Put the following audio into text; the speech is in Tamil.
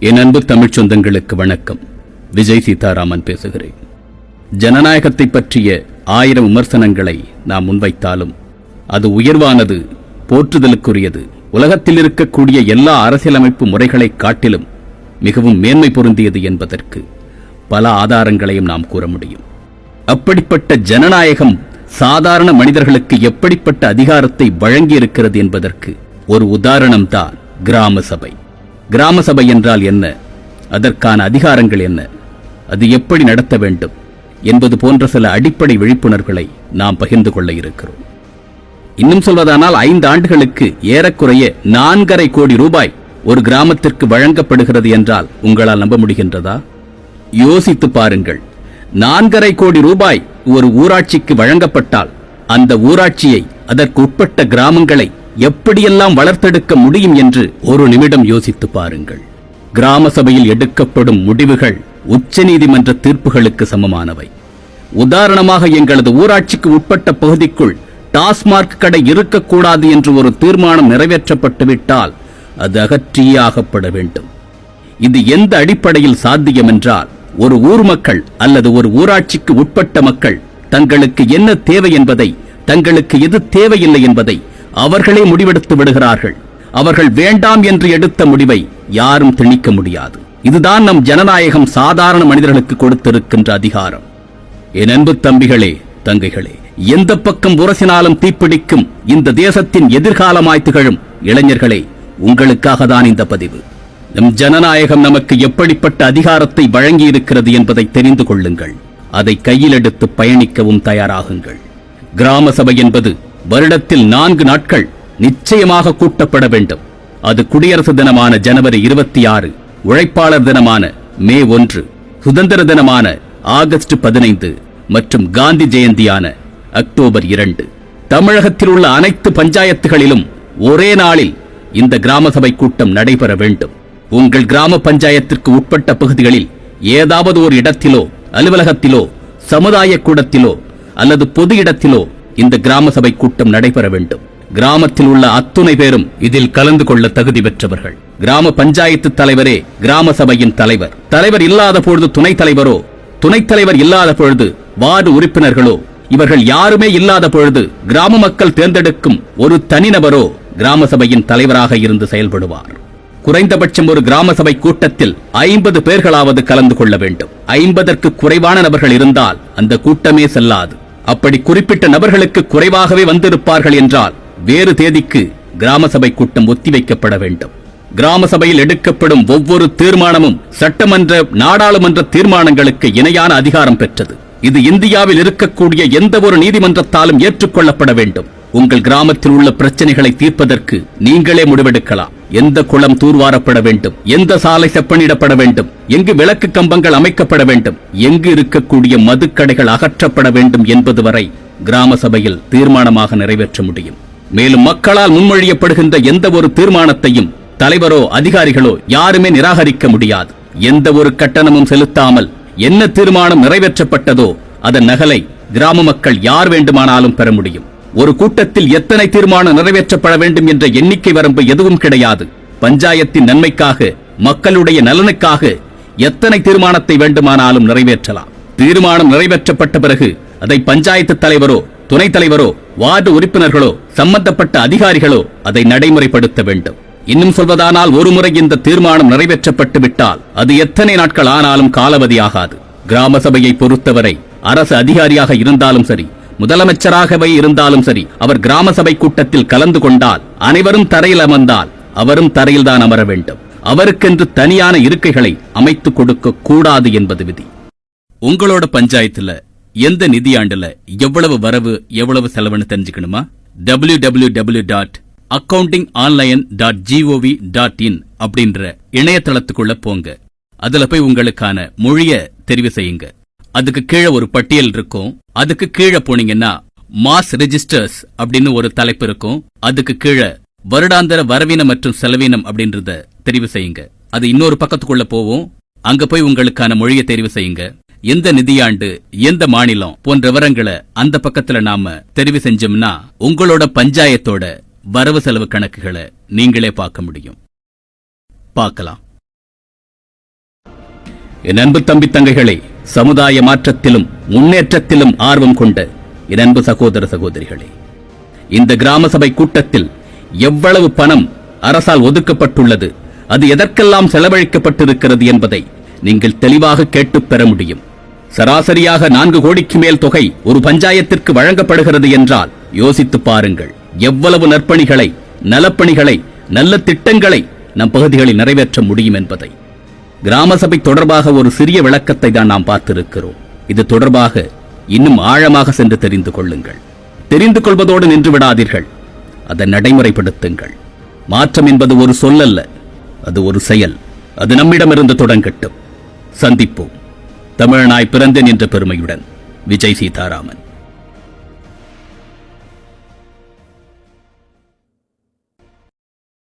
என் அன்பு தமிழ்ச் சொந்தங்களுக்கு வணக்கம். விஜய் சீதாராமன் பேசுகிறேன். ஜனநாயகத்தை பற்றிய ஆயிரம் விமர்சனங்களை நாம் முன்வைத்தாலும் அது உயர்வானது போற்றுதலுக்குரியது. உலகத்தில் இருக்கக்கூடிய எல்லா அரசியலமைப்பு முறைகளைக் காட்டிலும் மிகவும் மேன்மை பொருந்தியது என்பதற்கு பல ஆதாரங்களையும் நாம் கூற முடியும். அப்படிப்பட்ட ஜனநாயகம் சாதாரண மனிதர்களுக்கு எப்படிப்பட்ட அதிகாரத்தை வழங்கியிருக்கிறது என்பதற்கு ஒரு உதாரணம்தான் கிராம சபை. கிராம சபை என்றால் என்ன? அதற்கான அதிகாரங்கள் என்ன? அது எப்படி நடத்த வேண்டும்? என்பது போன்ற சில அடிப்படை விழிப்புணர்வுகளை நாம் பகிர்ந்து கொள்ள இருக்கிறோம். இன்னும் சொல்வதானால் ஐந்து ஆண்டுகளுக்கு ஏறக்குறைய நான்கரை கோடி ரூபாய் ஒரு கிராமத்திற்கு வழங்கப்படுகிறது என்றால் உங்களால் நம்ப முடிகின்றதா? யோசித்து பாருங்கள். நான்கரை கோடி ரூபாய் ஒரு ஊராட்சிக்கு வழங்கப்பட்டால் அந்த ஊராட்சியை அதற்கு உட்பட்ட கிராமங்களை எப்படியெல்லாம் வளர்த்தெடுக்க முடியும் என்று ஒரு நிமிடம் யோசித்து பாருங்கள். கிராம சபையில் எடுக்கப்படும் முடிவுகள் உச்சநீதிமன்ற தீர்ப்புகளுக்கு சமமானவை. உதாரணமாக எங்களது ஊராட்சிக்கு உட்பட்ட பகுதிக்குள் டாஸ்மார்க் கடை இருக்கக்கூடாது என்று ஒரு தீர்மானம் நிறைவேற்றப்பட்டுவிட்டால் அது அகற்றியே ஆகப்பட வேண்டும். இது எந்த அடிப்படையில் சாத்தியம் என்றால் ஒரு ஊர் மக்கள் அல்லது ஒரு ஊராட்சிக்கு உட்பட்ட மக்கள் தங்களுக்கு என்ன தேவை என்பதை தங்களுக்கு எது தேவையில்லை என்பதை அவர்களே முடிவெடுத்து விடுகிறார்கள். அவர்கள் வேண்டாம் என்று எடுத்த முடிவை யாரும் திணிக்க முடியாது. இதுதான் நம் ஜனநாயகம் சாதாரண மனிதர்களுக்கு கொடுத்திருக்கின்ற அதிகாரம். என் அன்பு தம்பிகளே தங்கைகளே எந்த பக்கம் உரசினாலும் தீப்பிடிக்கும் இந்த தேசத்தின் எதிர்காலமாய் திகழும் இளைஞர்களே உங்களுக்காக தான் இந்த பதிவு. நம் ஜனநாயகம் நமக்கு எப்படிப்பட்ட அதிகாரத்தை வழங்கி இருக்கிறது என்பதை தெரிந்து கொள்ளுங்கள். அதை கையில் எடுத்து பயணிக்கவும் தயாராகுங்கள். கிராம சபை என்பது வருடத்தில் நான்கு நாட்கள் நிச்சயமாக கூட்டப்பட வேண்டும். அது குடியரசு தினமான ஜனவரி இருபத்தி ஆறு உழைப்பாளர் தினமான மே ஒன்று சுதந்திர தினமான ஆகஸ்ட் பதினைந்து மற்றும் காந்தி ஜெயந்தியான அக்டோபர் இரண்டு. தமிழகத்தில் உள்ள அனைத்து பஞ்சாயத்துகளிலும் ஒரே நாளில் இந்த கிராம சபை கூட்டம் நடைபெற வேண்டும். உங்கள் கிராம பஞ்சாயத்திற்கு உட்பட்ட பகுதிகளில் ஏதாவது ஒரு இடத்திலோ அலுவலகத்திலோ சமுதாய கூடத்திலோ அல்லது பொது இடத்திலோ இந்த கிராம சபை கூட்டம் நடைபெற வேண்டும். கிராமத்தில் உள்ள அத்துணை பேரும் இதில் கலந்து கொள்ள தகுதி பெற்றவர்கள். கிராம பஞ்சாயத்து தலைவரே கிராம சபையின் தலைவர். தலைவர் இல்லாத பொழுது துணைத் தலைவரோ துணைத் தலைவர் இல்லாத பொழுது வார்டு உறுப்பினர்களோ இவர்கள் யாருமே இல்லாத பொழுது கிராம மக்கள் தேர்ந்தெடுக்கும் ஒரு தனிநபரோ கிராம சபையின் தலைவராக இருந்து செயல்படுவார். குறைந்தபட்சம் ஒரு கிராம சபை கூட்டத்தில் ஐம்பது பேர்களாவது கலந்து கொள்ள வேண்டும். ஐம்பதற்கு குறைவான நபர்கள் இருந்தால் அந்த கூட்டமே செல்லாது. அப்படி குறிப்பிட்ட நபர்களுக்கு குறைவாகவே வந்திருப்பார்கள் என்றால் வேறு தேதிக்கு கிராம சபை கூட்டம் ஒத்திவைக்கப்பட வேண்டும். கிராம சபையில் எடுக்கப்படும் ஒவ்வொரு தீர்மானமும் சட்டமன்ற நாடாளுமன்ற தீர்மானங்களுக்கு இணையான அதிகாரம் பெற்றது. இது இந்தியாவில் இருக்கக்கூடிய எந்த ஒரு நீதிமன்றத்தாலும் ஏற்றுக்கொள்ளப்பட வேண்டும். உங்கள் கிராமத்தில் உள்ள பிரச்சனைகளை தீர்ப்பதற்கு நீங்களே முடிவெடுக்கலாம். எந்த குளம் தூர்வாரப்பட வேண்டும்? எந்த சாலை செப்பனிடப்பட வேண்டும்? எங்கு விளக்கு கம்பங்கள் அமைக்கப்பட வேண்டும்? எங்கு இருக்கக்கூடிய மதுக்கடைகள் அகற்றப்பட வேண்டும் என்பது வரை கிராம சபையில் தீர்மானமாக நிறைவேற்ற முடியும். மேலும் மக்களால் முன்மொழியப்படுகின்ற எந்த ஒரு தீர்மானத்தையும் தலைவரோ அதிகாரிகளோ யாருமே நிராகரிக்க முடியாது. எந்த ஒரு கட்டணமும் செலுத்தாமல் என்ன தீர்மானம் நிறைவேற்றப்பட்டதோ அதன் நகலை கிராம மக்கள் யார் வேண்டுமானாலும் பெற முடியும். ஒரு கூட்டத்தில் எத்தனை தீர்மானம் நிறைவேற்றப்பட வேண்டும் என்ற எண்ணிக்கை வரம்பு எதுவும் கிடையாது. பஞ்சாயத்தின் நன்மைக்காக மக்களுடைய நலனுக்காக எத்தனை தீர்மானத்தை வேண்டுமானாலும் நிறைவேற்றலாம். தீர்மானம் நிறைவேற்றப்பட்ட பிறகு அதை பஞ்சாயத்து தலைவரோ துணைத் தலைவரோ வார்டு உறுப்பினர்களோ சம்பந்தப்பட்ட அதிகாரிகளோ அதை நடைமுறைப்படுத்த வேண்டும். இன்னும் சொல்வதானால் ஒருமுறை இந்த தீர்மானம் நிறைவேற்றப்பட்டு விட்டால் அது எத்தனை நாட்கள் ஆனாலும் காலாவதியாகாது. கிராம சபையை பொறுத்தவரை அரசு அதிகாரியாக இருந்தாலும் சரி முதலமைச்சராகவே இருந்தாலும் சரி அவர் கிராம சபை கூட்டத்தில் கலந்து கொண்டால் அனைவரும் தரையில் அமர்ந்தால் அவரும் தரையில் தான் அமர வேண்டும். அவருக்கென்று தனியான இருக்கைகளை அமைத்துக் கொடுக்க கூடாது என்பது விதி. உங்களோட பஞ்சாயத்துல எந்த நிதியாண்டுல எவ்வளவு வரவு எவ்வளவு செலவுன்னு தெரிஞ்சுக்கணுமா? W W W dot accounting online dot G O V dot in அப்படின்ற இணையதளத்துக்குள்ள போங்க. அதுல போய் உங்களுக்கான மொழிய தெரிவு செய்யுங்க. அதுக்கு கீழே ஒரு பட்டியல் இருக்கும். அதுக்கு கீழே போனீங்கன்னா மாஸ் ரெஜிஸ்டர்ஸ் அப்படின்னு ஒரு தலைப்பு இருக்கும். அதுக்கு கீழே வருடாந்திர வரவீனம் மற்றும் செலவீனம் அப்படின்றத தெரிவு செய்யுங்க. அது இன்னொரு பக்கத்துக்குள்ள போவோம் அங்க போய் உங்களுக்கான மொழியை தெரிவு செய்யுங்க. எந்த நிதியாண்டு எந்த மாநிலம் போன்ற விவரங்களை அந்த பக்கத்துல நாம தெரிவு செஞ்சோம்னா உங்களோட பஞ்சாயத்தோட வரவு செலவு கணக்குகளை நீங்களே பார்க்க முடியும். பார்க்கலாம். என் அன்பு தம்பி தங்கைகளை சமுதாய மாற்றத்திலும் முன்னேற்றத்திலும் ஆர்வம் கொண்ட என் அன்பு சகோதர சகோதரிகளே இந்த கிராம சபை கூட்டத்தில் எவ்வளவு பணம் அரசால் ஒதுக்கப்பட்டுள்ளது அது எதற்கெல்லாம் செலவழிக்கப்பட்டிருக்கிறது என்பதை நீங்கள் தெளிவாக கேட்டுப் பெற முடியும். சராசரியாக நான்கு கோடிக்கு மேல் தொகை ஒரு பஞ்சாயத்திற்கு வழங்கப்படுகிறது என்றால் யோசித்துப் பாருங்கள். எவ்வளவு நற்பணிகளை நலப்பணிகளை நல்ல திட்டங்களை நம் பகுதிகளில் நிறைவேற்ற முடியும் என்பதை. கிராம சபை தொடர்பாக ஒரு சிறிய விளக்கத்தை தான் நாம் பார்த்திருக்கிறோம். இது தொடர்பாக இன்னும் ஆழமாக சென்று தெரிந்து கொள்ளுங்கள். தெரிந்து கொள்வதோடு நின்று விடாதீர்கள். அதை நடைமுறைப்படுத்துங்கள். மாற்றம் என்பது ஒரு சொல்லல்ல. அது ஒரு செயல். அது நம்மிடமிருந்து தொடங்கட்டும். சந்திப்போம். தமிழனாய் பிறந்தேன் என்ற பெருமையுடன். விஜய் சீதாராமன்.